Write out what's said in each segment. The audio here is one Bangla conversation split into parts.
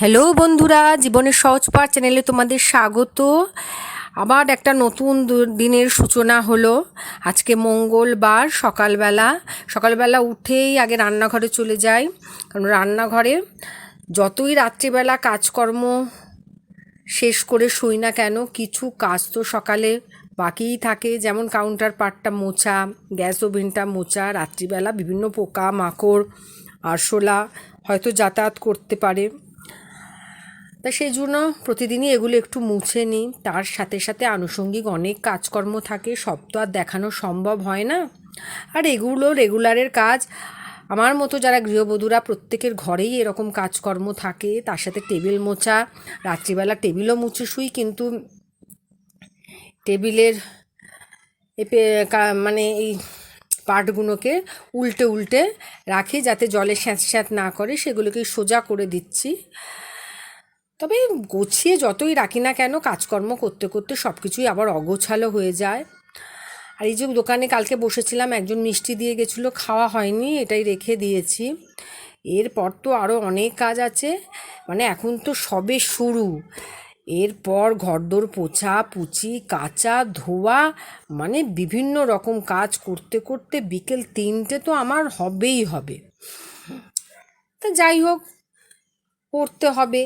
হ্যালো বন্ধুরা, জীবনের সহজ পাঠ চ্যানেলে তোমাদের স্বাগত। আবার একটা নতুন দিনের সূচনা হলো। আজকে মঙ্গলবার, সকালবেলা। সকালবেলা উঠেই আগে রান্নাঘরে চলে যাই। কারণ রান্নাঘরে যতই রাত্রিবেলা কাজকর্ম শেষ করে শুই না কেন, কিছু কাজ তো সকালে বাকিই থাকে। যেমন কাউন্টার পার্টটা মোছা, গ্যাস ওভেনটা মোছা, রাত্রিবেলা বিভিন্ন পোকা, মাকড়, আরশোলা হয়তো যাতায়াত করতে পারে। তা সেই জন্য প্রতিদিনই এগুলো একটু মুছে নিই। তার সাথে সাথে আনুষঙ্গিক অনেক কাজকর্ম থাকে, সব তো আর দেখানো সম্ভব হয় না। আর এগুলো রেগুলারের কাজ। আমার মতো যারা গৃহবধূরা প্রত্যেকের ঘরেই এরকম কাজকর্ম থাকে, তার সাথে টেবিল মোছা, রাত্রিবেলা টেবিলও মুছে শুই, কিন্তু টেবিলের মানে এই পাটগুলোকে উল্টে উল্টে রাখি যাতে জলে স্যাঁত স্যাঁত না করে, সেগুলোকে সোজা করে দিচ্ছি। তবে গুছিয়ে যতই রাখি না কেন, কাজকর্ম করতে করতে সব কিছুই আবার অগোছালো হয়ে যায়। আর এই যে দোকানে কালকে বসেছিলাম, একজন মিষ্টি দিয়ে গেছিল, খাওয়া হয়নি, এটাই রেখে দিয়েছি। এরপর তো আরও অনেক কাজ আছে মানে এখন তো সবে শুরু। এরপর ঘরদোর পোছা, পুচি, কাচা, ধোয়া মানে বিভিন্ন রকম কাজ করতে করতে বিকেল তিনটে তো আমার হবেই হবে। তা যাই হোক, করতে হবে।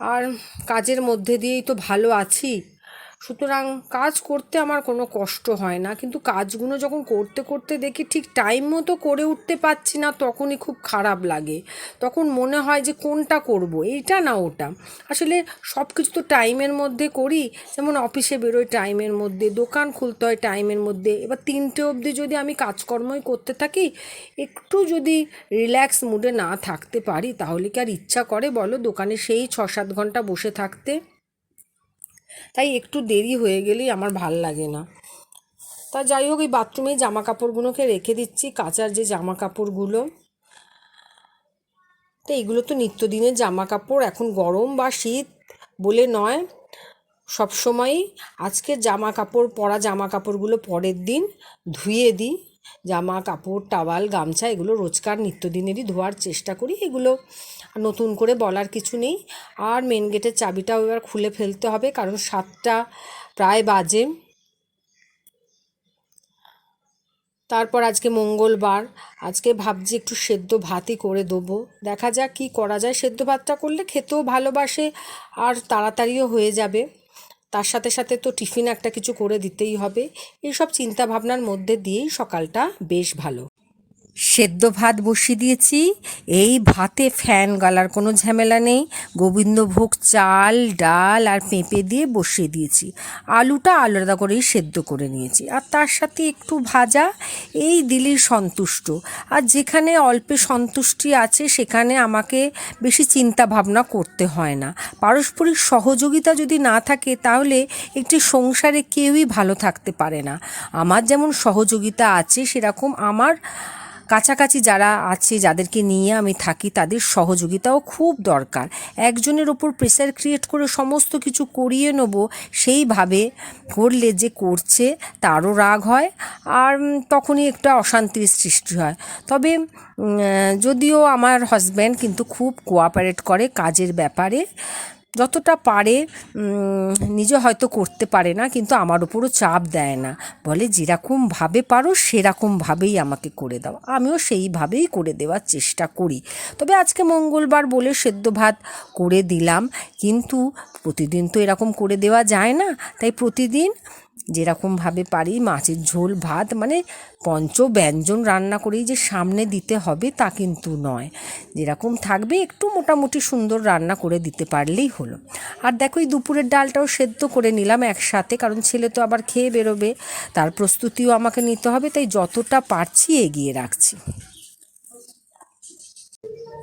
আর কাজের মধ্যে দিয়েই তো ভালো আছি। সুতরাং কাজ করতে আমার কোনো কষ্ট হয় না। কিন্তু কাজগুলো যখন করতে করতে দেখি ঠিক টাইম মতো করে উঠতে পারছি না, তখনই খুব খারাপ লাগে। তখন মনে হয় যে কোনটা করব? এইটা না ওটা। আসলে সব কিছু তো টাইমের মধ্যে করি। যেমন অফিসে বেরোই টাইমের মধ্যে, দোকান খুলতে হয় টাইমের মধ্যে। এবার তিনটে অবধি যদি আমি কাজকর্মই করতে থাকি, একটু যদি রিল্যাক্স মুডে না থাকতে পারি, তাহলে কি আর ইচ্ছা করে বলো দোকানে সেই ছ সাত ঘণ্টা বসে থাকতে? তাই একটু দেরি হয়ে গেলেই আমার ভালো লাগে না। তা যাই হোক, এই বাথরুমে জামা কাপড়গুলোকে রেখে দিচ্ছি, কাচার যে জামা কাপড়গুলো তো এইগুলো তো নিত্যদিনের জামা কাপড় এখন গরম বা শীত বলে নয়। সবসময়ই আজকের জামা কাপড় পরা জামা কাপড়গুলো পরের দিন ধুয়ে দিই। জামা, কাপড়, টাওয়াল, গামছা এগুলো রোজকার নিত্যদিনেরই ধোয়ার চেষ্টা করি, এগুলো নতুন করে বলার কিছু নেই। আর মেন গেটের চাবিটাও এবার খুলে ফেলতে হবে, কারণ সাতটা প্রায় বাজে। তারপর আজকে মঙ্গলবার, আজকে ভাবছি একটু সেদ্ধ ভাতই করে দেবো। দেখা যাক কী করা যায়, সেদ্ধ ভাতটা করলে খেতেও ভালোবাসে আর তাড়াতাড়িও হয়ে যাবে। তার সাথে সাথে তো টিফিন একটা কিছু করে দিতেই হবে। এইসব চিন্তা ভাবনার মধ্যে দিয়েই সকালটা বেশ ভালো। সেদ্ধ ভাত বসিয়ে দিয়েছি। এই ভাতে ফ্যান গালার কোনো ঝামেলা নেই। গোবিন্দভোগ চাল, ডাল আর পেঁপে দিয়ে বসিয়ে দিয়েছি। আলুটা আলাদা করেই সেদ্ধ করে নিয়েছি। আর তার সাথে একটু ভাজা, এই দিলেই সন্তুষ্ট। আর যেখানে অল্পে সন্তুষ্টি আছে, সেখানে আমাকে বেশি চিন্তা ভাবনা করতে হয় না। পারস্পরিক সহযোগিতা যদি না থাকে, তাহলে একটি সংসারে কেউই ভালো থাকতে পারে না। আমার যেমন সহযোগিতা আছে, সেরকম আমার কাছাকাছি যারা আছে, যাদেরকে নিয়ে আমি থাকি, তাদের সহযোগিতাও খুব দরকার। একজনের ওপর প্রেসার ক্রিয়েট করে সমস্ত কিছু করিয়ে নেব, সেইভাবে করলে যে করছে তারও রাগ হয়, আর তখনই একটা অশান্তির সৃষ্টি হয়। তবে যদিও আমার হাজব্যান্ড কিন্তু খুব কোঅপারেট করে কাজের ব্যাপারে যতটা পারে নিজে হয়তো করতে পারে না, কিন্তু আমার উপরও চাপ দেয় না। বলে, যেরকমভাবে পারো, সেরকমভাবেই আমাকে করে দাও। আমিও সেইভাবেই করে দেওয়ার চেষ্টা করি। তবে আজকে মঙ্গলবার বলে সেদ্ধ ভাত করে দিলাম, কিন্তু প্রতিদিন তো এরকম করে দেওয়া যায় না। তাই প্রতিদিন যেরকমভাবে পারি, মাছের ঝোল, ভাত মানে পঞ্চ ব্যঞ্জন রান্না করেই যে সামনে দিতে হবে তা কিন্তু নয়। যেরকম থাকবে, একটু মোটামুটি সুন্দর রান্না করে দিতে পারলেই হলো। আর দেখো, এই দুপুরের ডালটাও সেদ্ধ করে নিলাম একসাথে, কারণ ছেলে তো আবার খেয়ে বেরোবে, তার প্রস্তুতিও আমাকে নিতে হবে, তাই যতটা পারছি এগিয়ে রাখছি।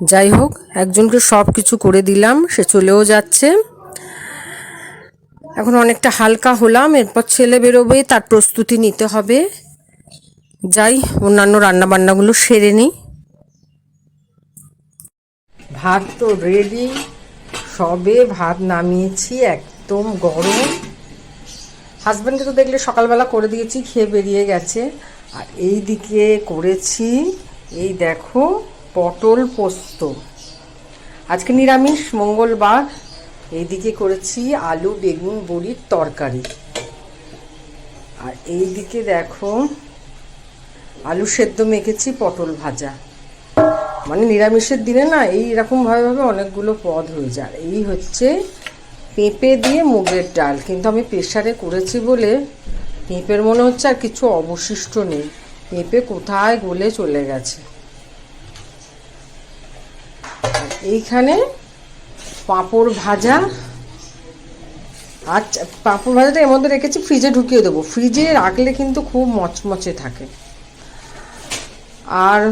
যাই হোক, একজনকে সব কিছু করে দিলাম, সে চলেও যাচ্ছে। এখন অনেকটা হালকা হলাম, এরপর ছেলে বেরোবে, তার প্রস্তুতি নিতে হবে। যাই, অন্যান্য রান্নাবান্নাগুলো সেরে নিই। ভাত তো রেডি সবে ভাত নামিয়েছি, একদম গরম। হাজব্যান্ডকে তো দেখলে সকালবেলা করে দিয়েছি, খেয়ে বেরিয়ে গেছে। আর এই দিকে করেছি, এই দেখো, পটল পোস্ত। আজকে নিরামিষ, মঙ্গলবার এইদিকে করেছি আলু, বেগুন বড়ির তরকারি। আর এইদিকে দেখো, আলু সেদ্ধ মেখেছি, পটল ভাজা। মানে নিরামিষের দিনে না এই ভাবে অনেকগুলো পদ হয়ে যায়। এই হচ্ছে পেঁপে দিয়ে মুগের ডাল। কিন্তু আমি প্রেশারে করেছি বলে পেঁপের মনে হচ্ছে আর কিছু অবশিষ্ট নেই। পেঁপে কোথায় গলে চলে গেছে? এইখানে পাঁপড় ভাজা। আচ্ছা পাঁপড় ভাজাটা এর মধ্যে রেখেছি ফ্রিজে ঢুকিয়ে দেবো। ফ্রিজে রাখলে কিন্তু খুব মচমচে থাকে। আর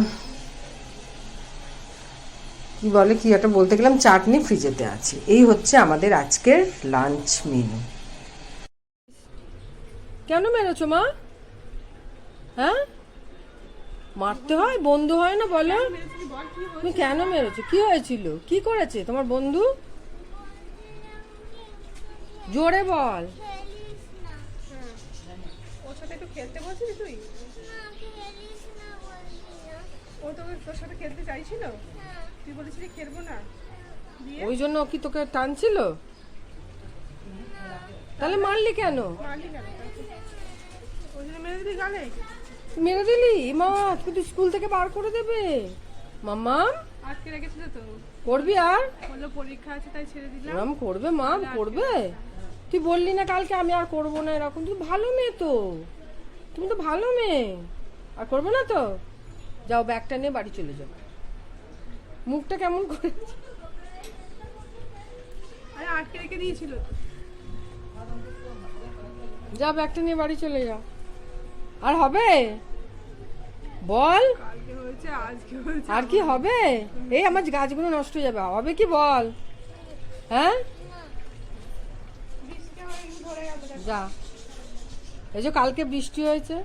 কি বলে, কি একটা বলতে গেলাম, চাটনি ফ্রিজেতে আছে। এই হচ্ছে আমাদের আজকের লাঞ্চ মেনু কেন মেরেছো মা? হ্যাঁ? মারতে হয় বন্ধু হয় না বলো? তুমি কেন মেরেছো? কি হয়েছিল? কি করেছে তোমার বন্ধু? জোরে বল। ওর সাথে একটু খেলতে বলছিলি তুই? ও তোকে তোর সাথে খেলতে চাইছিল? তুই বলেছিলি খেলব না। ওই জন্য কি তোকে টানছিল? তাহলে মারলি কেন? মারলি কেন? ওই জন্য মেরে গালে? মেরে দিলি? মা আজকে তুই স্কুল থেকে বার করে দেবে। মাম্মা? আটকে রেখেছিল তো। করবি আর? বলল পরীক্ষা আছে তাই ছেড়ে দিলাম। এরকম করবে মা করবে। তুই বললি না কালকে আমি আর করব না এরকম। তুই ভালো মেয়ে তো। তুমি তো ভালো মেয়ে। আর করবে না তো? যাও ব্যাগটা নিয়ে বাড়ি চলে যাও। মুখটা কেমন করে আরে আটকে রেখে দিয়েছিল। তো। যা ব্যাগটা নিয়ে বাড়ি চলে যাও আর হবে? বল। আর কি হবে? এই আমার গাছগুলো নষ্ট হয়ে যাবে। হবে কি বল? হ্যাঁ। যা। এই যে কালকে বৃষ্টি হয়েছে।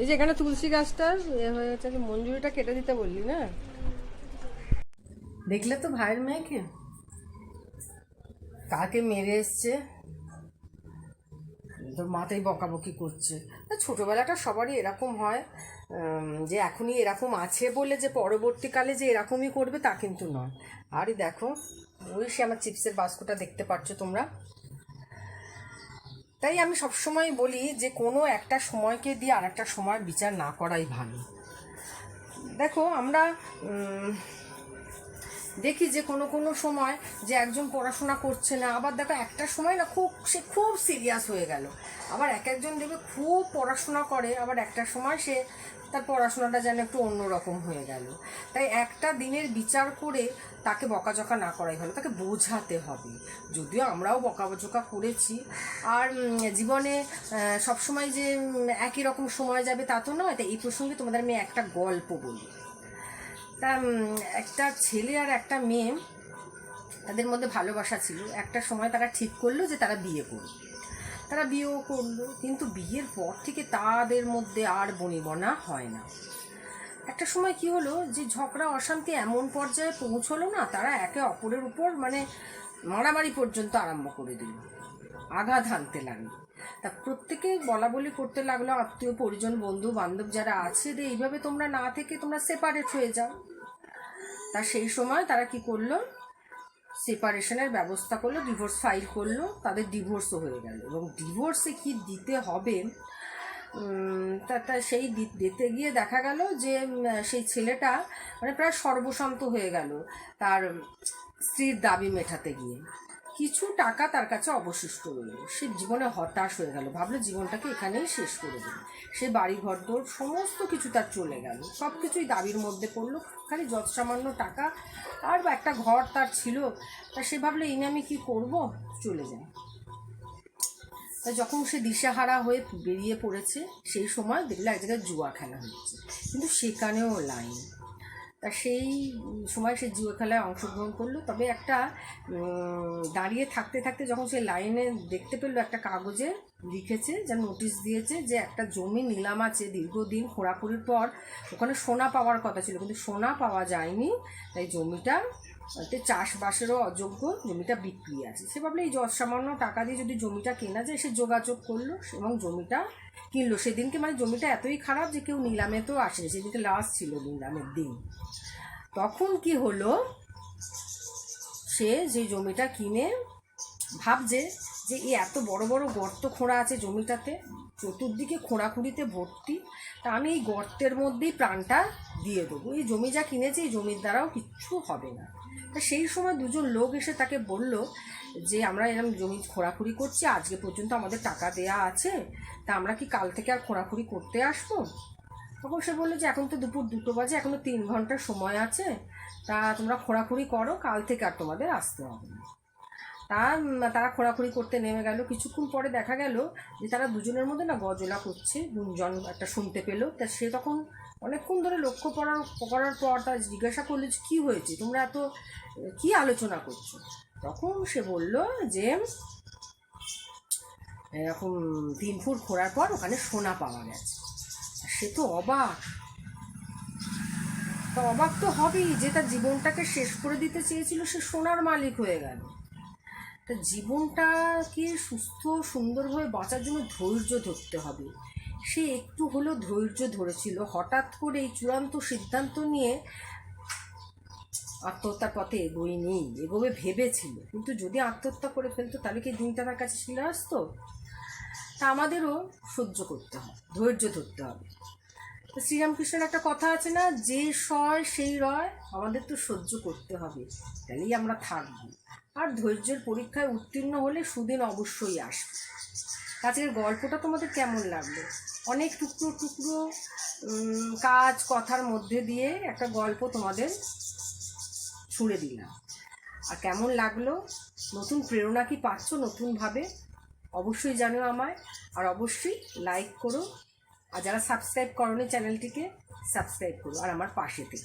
এই যে এখানে তুলসী গাছটার এ হয়ে গেছে যে মঞ্জুরিটা কেটে দিতে বললি না? দেখলে তো ভাইয়ের মেয়েকে? কাকে মেরে এসছে? তোর মাথায় বকাবকি করছে। ছোটবেলাটা সবারই এরকম হয় যে এখনই এরকম আছে বলে যে পরবর্তীকালে যে এরকমই করবে তা কিন্তু নয়। আরই দেখো, ওই সে আমার চিপসের বাস্কটা দেখতে পাচ্ছ তোমরা? তাই আমি সবসময় বলি যে কোনো একটা সময়কে দিয়ে আর একটা সময় বিচার না করাই ভালো। দেখো আমরা দেখি যে কোনো কোনো সময় যে একজন পড়াশোনা করছে না, আবার দেখো একটা সময় না খুব, সে খুব সিরিয়াস হয়ে গেল। আবার এক একজন দেখবে খুব পড়াশোনা করে, আবার একটা সময় সে তার পড়াশোনাটা যেন একটু অন্যরকম হয়ে গেল। তাই একটা দিনের বিচার করে তাকে বকাঝকা না করাই ভালো, তাকে বোঝাতে হবে। যদিও আমরাও বকাঝকা করেছি। আর জীবনে সবসময় যে একই রকম সময় যাবে তা তো নয়। তাই এই প্রসঙ্গে তোমাদের আমি একটা গল্প বলি। উম, একটা ছেলে আর একটা মেয়ে তাদের মধ্যে ভালোবাসা ছিল। একটা সময় তারা ঠিক করল যে তারা বিয়ে করবে। তারা বিয়েও করল কিন্তু বিয়ের পর থেকে তাদের মধ্যে আর বনিবনা হয় না। একটা সময় কি হলো যে ঝগড়া অশান্তি এমন পর্যায়ে পৌঁছলো না তারা একে অপরের উপর মানে মারামারি পর্যন্ত আরম্ভ করে দিল। আঘাত হানতে লাগল। তা প্রত্যেকে বলা বলি করতে লাগল আত্মীয় পরিজন বন্ধু বান্ধব যারা আছে যে এইভাবে তোমরা না থেকে তোমরা সেপারেট হয়ে যাও। তা সেই সময় তারা কি করল? সেপারেশনের ব্যবস্থা করল ডিভোর্স ফাইল করল, তাদের ডিভোর্সও হয়ে গেল। এবং ডিভোর্সে কি দিতে হবে? তা সেই দিতে গিয়ে দেখা গেল যে সেই ছেলেটা মানে প্রায় সর্বশান্ত হয়ে গেল তার স্ত্রীর দাবি মেটাতে গিয়ে। কিছু টাকা তার কাছে অবশিষ্ট রইল। সে জীবনে হতাশ হয়ে গেল। ভাবলো জীবনটাকে এখানেই শেষ করে দেবে সে বাড়ি ঘর দোর সমস্ত কিছু তার চলে গেল। সব কিছুই দাবির মধ্যে পড়ল। খালি যত সামান্য টাকা আর একটা ঘর তার ছিল। তা সে ভাবলো, এই আমি কি করব? চলে যায়। তা যখন সে দিশাহারা হয়ে বেরিয়ে পড়েছে, সেই সময় দেখল এক জায়গায় জুয়া খেলা হচ্ছে। কিন্তু সেখানেও লাইন। তা সেই সময় সে জুয়া খেলায় অংশগ্রহণ করল। তবে একটা দাঁড়িয়ে থাকতে থাকতে যখন সে লাইনে দেখতে পেল একটা কাগজে লিখেছে, যা নোটিশ দিয়েছে যে একটা জমি নিলাম আছে দীর্ঘদিন খোঁড়াখুড়ির পর, ওখানে সোনা পাওয়ার কথা ছিল। কিন্তু সোনা পাওয়া যায়নি, তাই জমিটা তে চাষবাসেরও অযোগ্য জমিটা বিক্রি আছে। সে ভাবলে এই সামান্য টাকা দিয়ে যদি জমিটা কেনা যায়, সে যোগাযোগ করল এবং জমিটা কিনলো। সেদিনকে মানে জমিটা এতই খারাপ যে কেউ নিলামে তো আসেনি। সেদিনকে লাস্ট ছিল নিলামের দিন। তখন কি হলো? সে যে জমিটা কিনে ভাবছে যে এই এত বড় বড় গর্ত খোঁড়া আছে জমিটাতে, চতুর্দিকে খোঁড়াখুঁড়িতে ভর্তি, তা আমি এই গর্তের মধ্যেই প্রাণটা দিয়ে দেবো। এই জমি যা কিনেছে, এই জমির দ্বারাও কিচ্ছু হবে না। তা সেই সময় দুজন লোক এসে তাকে বলল যে, আমরা এরকম জমি খোঁড়াখুড়ি করছি, আজকে পর্যন্ত আমাদের টাকা দেয়া আছে, তা আমরা কি কাল থেকে আর খোঁড়াখুড়ি করতে আসব? তখন সে বলল যে, এখন তো দুপুর দুটো বাজে, এখনও তিন ঘণ্টার সময় আছে, তা তোমরা খোঁড়াখুড়ি করো, কাল থেকে আর তোমাদের আসতে হবে তা তারা খোঁড়াখুড়ি করতে নেমে গেল। কিছুক্ষণ পরে দেখা গেল যে, তারা দুজনের মধ্যে না গজলা করছে, গুঞ্জন একটা শুনতে পেল। তা সে তখন অনেকক্ষণ ধরে লক্ষ্য করার করার পর তার জিজ্ঞাসা করলে যে কী হয়েছে? তোমরা এত, কী আলোচনা করছ? তখন সে বলল যে, এরকম তিন ফুট খোঁড়ার পর ওখানে সোনা পাওয়া গেছে। সে তো অবাক। তো অবাক তো হবেই যে তার জীবনটাকে শেষ করে দিতে চেয়েছিল, সে সোনার মালিক হয়ে গেল। তা জীবনটাকে সুস্থ সুন্দরভাবে বাঁচার জন্য ধৈর্য ধরতে হবে। সে একটু হলেও ধৈর্য ধরেছিল। হঠাৎ করে এই চূড়ান্ত সিদ্ধান্ত নিয়ে আত্মহত্যার পথে এগোয়নি এগোবে ভেবেছিল। কিন্তু যদি আত্মহত্যা করে ফেলতো, তাহলে কি দিনটা তার কাছে ছিল আসতো? তা আমাদেরও সহ্য করতে হবে ধৈর্য ধরতে হবে। তো শ্রীরামকৃষ্ণের একটা কথা আছে না, যে সয় সেই রয়, আমাদের তো সহ্য করতে হবে, তাহলেই আমরা থাকব। আর ধৈর্যের পরীক্ষায় উত্তীর্ণ হলে সুদিন অবশ্যই আসবে। আজকের গল্পটা তোমাদের কেমন লাগল? অনেক টুকরো টুকরো কাজ, কথার মধ্যে দিয়ে একটা গল্প তোমাদের ছুঁড়ে দিলাম। আর কেমন লাগল? নতুন প্রেরণা কি পাচ্ছ নতুনভাবে? অবশ্যই জানো আমায়। আর অবশ্যই লাইক করো। আর যারা সাবস্ক্রাইব করোনি চ্যানেলটিকে সাবস্ক্রাইব করো। আর আমার পাশে থেকে।